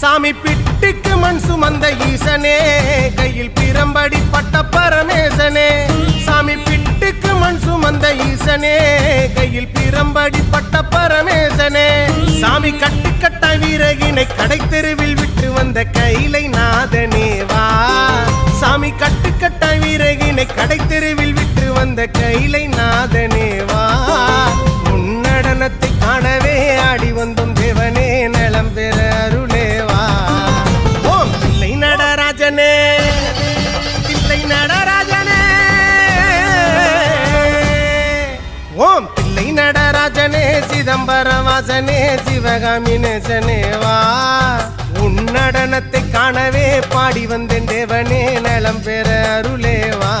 சாமி பிட்டுக்கு மண் சுமந்த ஈசனே கையில் பிரம்படி பட்ட பரமேசனே. சாமி பிட்டுக்கு மண் சுமந்த ஈசனே கையில் பிரம்படி பட்ட பரமேசனே. சாமி கட்டு கட்ட வீரகினை கடை தெருவில் விட்டு வந்த கைலை நாதனேவா சாமி கட்டு கட்ட வீரகினை கடை தெருவில் விட்டு வந்த கைலை நாதனேவா உன் நடனத்தை காணவே ஆடி வந்தோம் தேவனே நலம் பெற அருளே. ஓம் நடராஜனே சிதம்பரவாசனே சிவகாமி நேசனேவா உன் நடனத்தை காணவே பாடி வந்தேன் தேவனே நலம் பெற அருளேவா